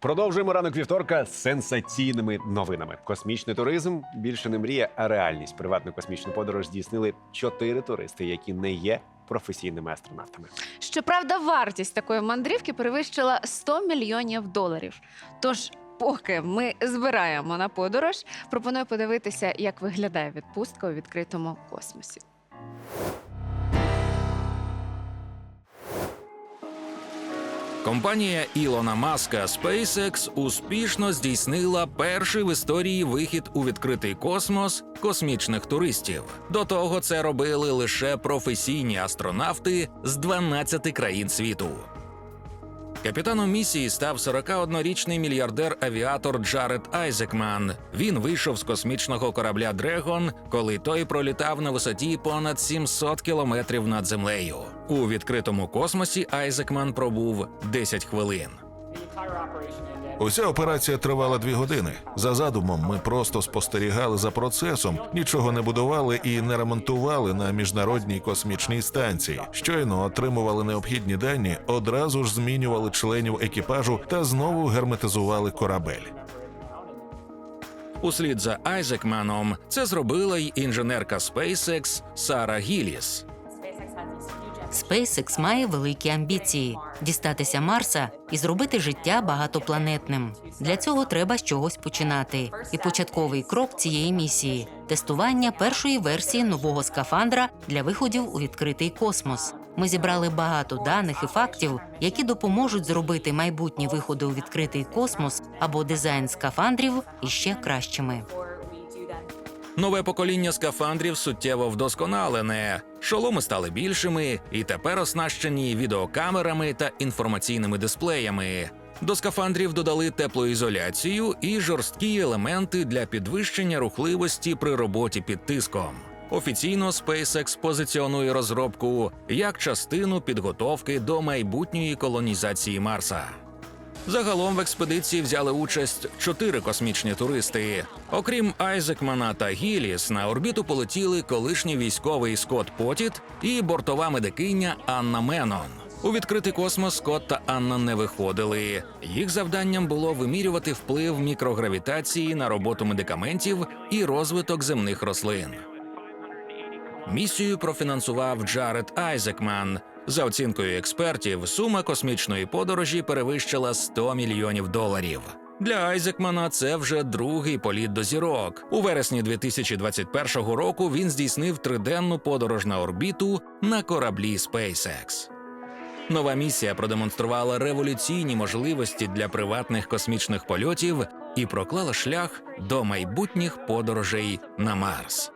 Продовжуємо ранок вівторка з сенсаційними новинами. Космічний туризм більше не мрія, а реальність. Приватну космічну подорож здійснили чотири туристи, які не є професійними астронавтами. Щоправда, вартість такої мандрівки перевищила 100 мільйонів доларів. Тож, поки ми збираємо на подорож, пропоную подивитися, як виглядає відпустка у відкритому космосі. Компанія Ілона Маска SpaceX успішно здійснила перший в історії вихід у відкритий космос космічних туристів. До того це робили лише професійні астронавти з 12 країн світу. Капітаном місії став 41-річний мільярдер-авіатор Джаред Айзекман. Він вийшов з космічного корабля Дрегон, коли той пролітав на висоті понад 700 кілометрів над землею. У відкритому космосі Айзекман пробув 10 хвилин. Уся операція тривала дві години. За задумом, ми просто спостерігали за процесом, нічого не будували і не ремонтували на міжнародній космічній станції. Щойно отримували необхідні дані, одразу ж змінювали членів екіпажу та знову герметизували корабель. Услід за Айзекманом це зробила й інженерка SpaceX Сара Гіліс. SpaceX має великі амбіції дістатися Марса і зробити життя багатопланетним. Для цього треба з чогось починати. І початковий крок цієї місії тестування першої версії нового скафандра для виходів у відкритий космос. Ми зібрали багато даних і фактів, які допоможуть зробити майбутні виходи у відкритий космос або дизайн скафандрів іще кращими. Нове покоління скафандрів суттєво вдосконалене. Шоломи стали більшими і тепер оснащені відеокамерами та інформаційними дисплеями. До скафандрів додали теплоізоляцію і жорсткі елементи для підвищення рухливості при роботі під тиском. Офіційно SpaceX позиціонує розробку як частину підготовки до майбутньої колонізації Марса. Загалом в експедиції взяли участь чотири космічні туристи. Окрім Айзекмана та Гіліс, на орбіту полетіли колишній військовий Скотт Потіт і бортова медикиня Анна Менон. У відкритий космос Скотт та Анна не виходили. Їх завданням було вимірювати вплив мікрогравітації на роботу медикаментів і розвиток земних рослин. Місію профінансував Джаред Айзекман. За оцінкою експертів, сума космічної подорожі перевищила 100 мільйонів доларів. Для Айзекмана це вже другий політ до зірок. У вересні 2021 року він здійснив триденну подорож на орбіту на кораблі SpaceX. Нова місія продемонструвала революційні можливості для приватних космічних польотів і проклала шлях до майбутніх подорожей на Марс.